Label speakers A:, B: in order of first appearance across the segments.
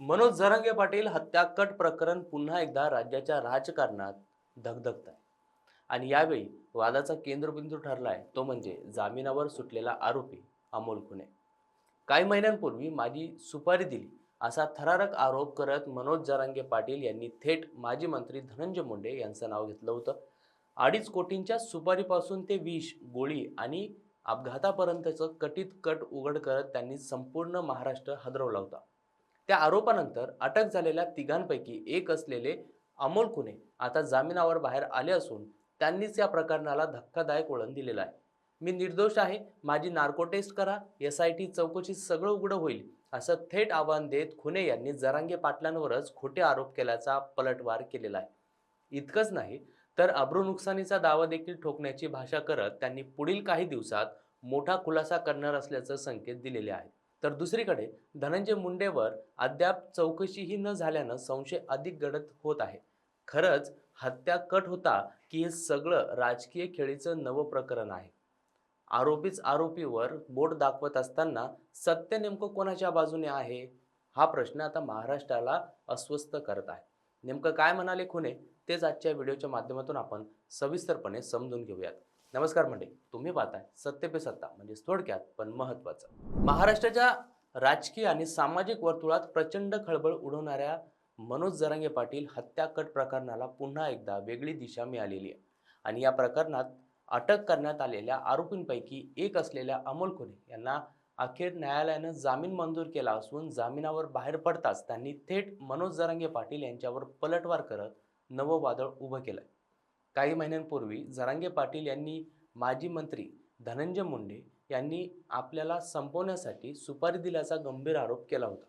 A: मनोज जरांगे पाटील हत्याकट प्रकरण पुन्हा एकदा राज्याच्या राजकारणात धगधगत आहे आणि यावेळी वादाचा केंद्रबिंदू ठरलाय तो म्हणजे जामिनावर सुटलेला आरोपी अमोल खुने. काही महिन्यांपूर्वी माझी सुपारी दिली असा थरारक आरोप करत मनोज जरांगे पाटील यांनी थेट माजी मंत्री धनंजय मुंडे यांचं नाव घेतलं होतं. अडीच कोटींच्या सुपारीपासून ते विष गोळी आणि अपघातापर्यंतचं कटीत कट उघड करत त्यांनी संपूर्ण महाराष्ट्र हादरवला होता. त्या आरोपानंतर अटक झालेल्या तिघांपैकी एक असलेले अमोल कुने आता जामिनावर बाहेर आले असून त्यांनीच या प्रकरणाला धक्कादायक वळण दिलेलं आहे. मी निर्दोष आहे. माझी नार्को टेस्ट करा. एस आय टी चौकशी सगळं उघडं होईल असं थेट आव्हान देत खुने यांनी जरांगे पाटलांवरच खोटे आरोप केल्याचा पलटवार केलेला आहे. इतकंच नाही तर अब्रू नुकसानीचा दावा देखील ठोकण्याची भाषा करत त्यांनी पुढील काही दिवसात मोठा खुलासा करणार असल्याचं संकेत दिलेले आहेत. तर दुसरीकडे धनंजय मुंडेवर अद्याप चौकशीही न झाल्यानं संशय अधिक गडद होत आहे. खरंच हत्या कट होता की हे सगळं राजकीय खेळीचं नवं प्रकरण आहे. आरोपीच आरोपीवर बोट दाखवत असताना सत्य नेमकं कोणाच्या बाजूने आहे? हा प्रश्न आता महाराष्ट्राला अस्वस्थ करत आहे. नेमकं काय म्हणाले खुने? तेच आजच्या व्हिडिओच्या माध्यमातून आपण सविस्तरपणे समजून घेऊयात. नमस्कार मंडळी तुम्ही पाहताय सत्य पे सत्ता म्हणजेच थोडक्यात पण महत्वाचं महाराष्ट्राच्या राजकीय आणि सामाजिक वर्तुळात प्रचंड खळबळ उडवणाऱ्या मनोज जरांगे पाटील हत्याकट प्रकरणाला पुन्हा एकदा वेगळी दिशा मिळालेली आहे. आणि या प्रकरणात अटक करण्यात आलेल्या आरोपींपैकी एक असलेल्या अमोल खुने यांना अखेर न्यायालयानं जामीन मंजूर केला असून जामिनावर बाहेर पडताच त्यांनी थेट मनोज जरांगे पाटील यांच्यावर पलटवार करत नवं वादळ उभं आहे काही महिन्यांपूर्वी जरांगे पाटील यांनी माजी मंत्री धनंजय मुंडे यांनी आपल्याला संपवण्यासाठी सुपारी दिल्याचा गंभीर आरोप केला होता.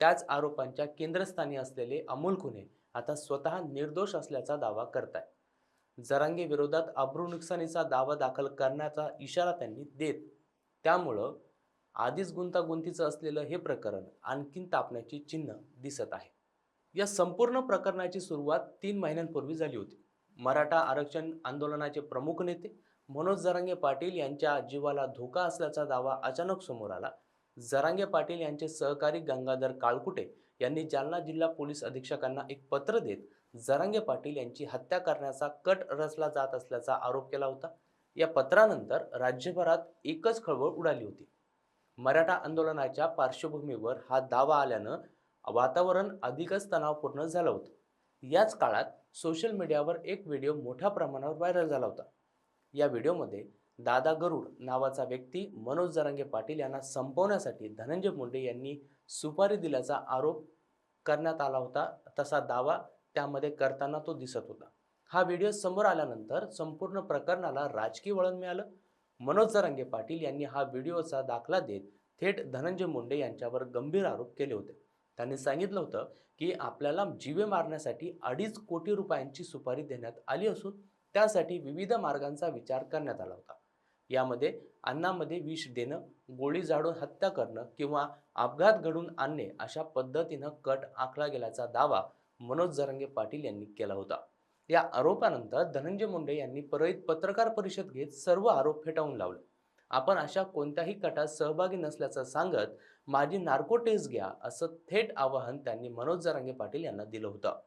A: त्याच आरोपांच्या केंद्रस्थानी असलेले अमोल खुने आता स्वतः निर्दोष असल्याचा दावा करताय जरांगे विरोधात अब्रू नुकसानीचा दावा दाखल करण्याचा इशारा त्यांनी देत त्यामुळं आधीच गुंतागुंतीचं असलेलं हे प्रकरण आणखीन तापण्याची चिन्ह दिसत आहे. या संपूर्ण प्रकरणाची सुरुवात तीन महिन्यांपूर्वी झाली होती. मराठा आरक्षण आंदोलनाचे प्रमुख नेते मनोज जरांगे पाटील यांच्या जीवाला धोका असल्याचा दावा अचानक समोर आला. जरांगे पाटील यांचे सहकारी गंगाधर काळकुटे यांनी जालना जिल्हा पोलीस अधीक्षकांना एक पत्र देत जरांगे पाटील यांची हत्या करण्याचा कट रचला जात असल्याचा आरोप केला होता. या पत्रानंतर राज्यभरात एकच खळबळ उडाली होती. मराठा आंदोलनाच्या पार्श्वभूमीवर हा दावा आल्यानं वातावरण अधिकच तणावपूर्ण झालं होतं. याच काळात सोशल मीडियावर एक व्हिडिओ मोठ्या प्रमाणावर व्हायरल झाला होता. या व्हिडिओमध्ये दादा गरुड नावाचा व्यक्ती मनोज जरांगे पाटील यांना संपवण्यासाठी धनंजय मुंडे यांनी सुपारी दिल्याचा आरोप करण्यात आला होता. तसा दावा त्यामध्ये करताना तो दिसत होता. हा व्हिडिओ समोर आल्यानंतर संपूर्ण प्रकरणाला राजकीय वळण मिळालं. मनोज जरांगे पाटील यांनी हा व्हिडिओचा दाखला देत थेट धनंजय मुंडे यांच्यावर गंभीर आरोप केले होते. त्यांनी सांगितलं होतं की आपल्याला जीवे मारण्यासाठी अडीच कोटी रुपयांची सुपारी देण्यात आली असून त्यासाठी विविध मार्गांचा विचार करण्यात आला होता. यामध्ये अन्नामध्ये विष देणं गोळी झाडून हत्या करणं किंवा अपघात घडून आणणे अशा पद्धतीनं कट आखला गेल्याचा दावा मनोज जरांगे पाटील यांनी केला होता. या आरोपानंतर धनंजय मुंडे यांनी परळीत पत्रकार परिषद घेत सर्व आरोप फेटाळून लावले. आपण अशा कोणत्याही कटात सहभागी नसल्याचं सांगत माझी नार्को टेस्ट घ्या असं थेट आवाहन त्यांनी मनोज जरांगे पाटील यांना दिलं होतं.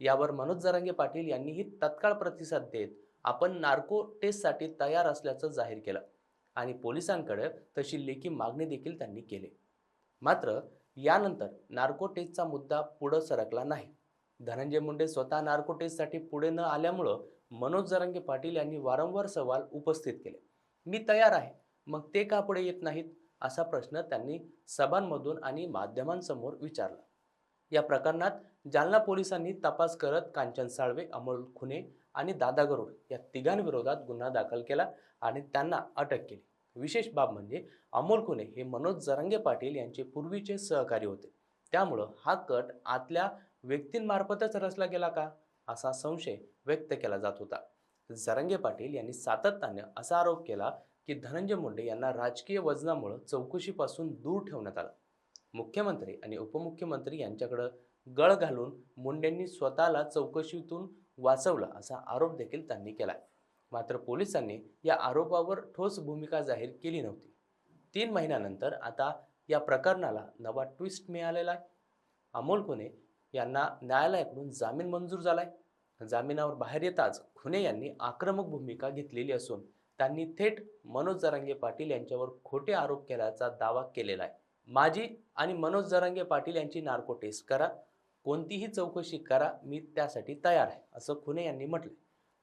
A: यावर मनोज जरांगे पाटील यांनीही तत्काळ प्रतिसाद देत आपण नार्को टेस्टसाठी तयार असल्याचं जाहीर केलं आणि पोलिसांकडे तशी लेखी मागणी देखील त्यांनी केली. मात्र यानंतर नार्को टेस्टचा मुद्दा पुढं सरकला नाही. धनंजय मुंडे स्वतः नार्को टेस्टसाठी पुढे न आल्यामुळं मनोज जरांगे पाटील यांनी वारंवार सवाल उपस्थित केले. मी तयार आहे मग ते का पुढे येत नाहीत? असा प्रश्न त्यांनी सभांमधून आणि माध्यमांसमोर विचारला. या प्रकरणात जालना पोलिसांनी तपास करत कांचन साळवे अमोल खुने आणि दादा गरुड या तिघांविरोधात गुन्हा दाखल केला आणि त्यांना अटक केली. विशेष बाब म्हणजे अमोल खुने हे मनोज जरांगे पाटील यांचे पूर्वीचे सहकारी होते. त्यामुळं हा कट आतल्या व्यक्तींमार्फतच रचला गेला का? असा संशय व्यक्त केला जात होता. जरंगे पाटील यांनी सातत्याने असा आरोप केला की धनंजय मुंडे यांना राजकीय वजनामुळं चौकशीपासून दूर ठेवण्यात आलं. मुख्यमंत्री आणि उपमुख्यमंत्री यांच्याकडं गळ घालून मुंडेंनी स्वतःला चौकशीतून वाचवलं असा आरोप देखील त्यांनी केला मात्र पोलिसांनी या आरोपावर ठोस भूमिका जाहीर केली नव्हती. तीन महिन्यानंतर आता या प्रकरणाला नवा ट्विस्ट मिळालेला आहे. अमोल खुने यांना न्यायालयाकडून जामीन मंजूर झालाय. जामिनावर बाहेर येताच खुने यांनी आक्रमक भूमिका घेतलेली असून त्यांनी थेट मनोज जरांगे पाटील यांच्यावर खोटे आरोप केल्याचा दावा केलेला आहे. माझी आणि मनोज जरांगे पाटील यांची नार्को टेस्ट करा कोणतीही चौकशी करा मी त्यासाठी तयार आहे असं खुने यांनी म्हटलं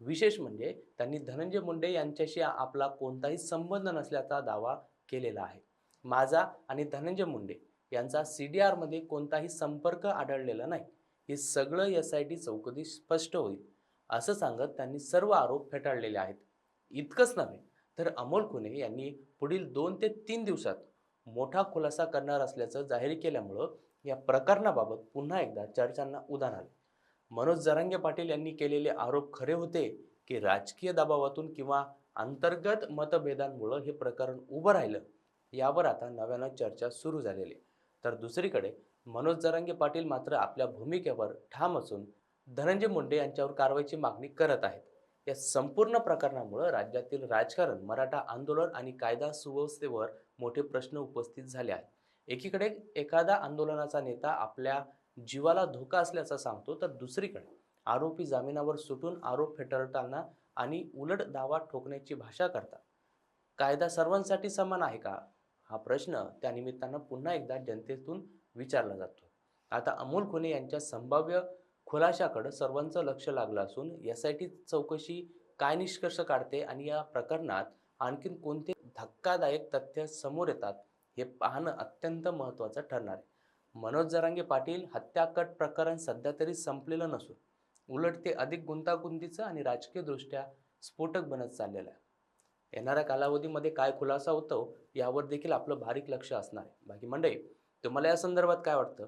A: विशेष म्हणजे त्यांनी धनंजय मुंडे यांच्याशी आपला कोणताही संबंध नसल्याचा दावा केलेला आहे. माझा आणि धनंजय मुंडे यांचा सी डी आरमध्ये कोणताही संपर्क आढळलेला नाही. हे सगळं एस आय टी चौकशी स्पष्ट होईल असं सांगत त्यांनी सर्व आरोप फेटाळलेले आहेत. इतकंच नव्हे तर अमोल खुने यांनी पुढील दोन ते तीन दिवसात मोठा खुलासा करणार असल्याचं जाहीर केल्यामुळं या प्रकरणाबाबत पुन्हा एकदा चर्चांना उधाण आलं मनोज जरांगे पाटील यांनी केलेले आरोप खरे होते की राजकीय दबावातून किंवा अंतर्गत मतभेदांमुळं हे प्रकरण उभं राहिलं यावर आता नव्यानं चर्चा सुरू झालेली आहे. तर दुसरीकडे मनोज जरांगे पाटील मात्र आपल्या भूमिकेवर ठाम असून धनंजय मुंडे यांच्यावर कारवाईची मागणी करत आहेत या संपूर्ण प्रकरणामुळं राज्यातील राजकारण मराठा आंदोलन आणि कायदा सुव्यवस्थेवर मोठे प्रश्न उपस्थित झाले आहेत. एकीकडे एखादा आंदोलनाचा नेता आपल्या जीवाला धोका असल्याचा सांगतो तर दुसरीकडे आरोपी जामिनावर सुटून आरोप फेटाळताना आणि उलट दावा ठोकण्याची भाषा करतात. कायदा सर्वांसाठी समान आहे का? हा प्रश्न त्यानिमित्तानं पुन्हा एकदा जनतेतून विचारला जातो. आता अमोल खुने यांच्या संभाव्य खुलाशाकडं सर्वांचं लक्ष लागलं असून एस आय टी चौकशी काय निष्कर्ष काढते आणि या प्रकरणात आणखीन कोणते धक्कादायक तथ्य समोर येतात हे पाहणं अत्यंत महत्त्वाचं ठरणार आहे. मनोज जरांगे पाटील हत्याकट प्रकरण सध्या तरी संपलेलं नसून उलट ते अधिक गुंतागुंतीचं आणि राजकीयदृष्ट्या स्फोटक बनत चाललेलं आहे. येणाऱ्या कालावधीमध्ये काय खुलासा होतो यावर देखील आपलं बारीक लक्ष असणार आहे. बाकी मंडळी तुम्हाला या संदर्भात काय वाटतं?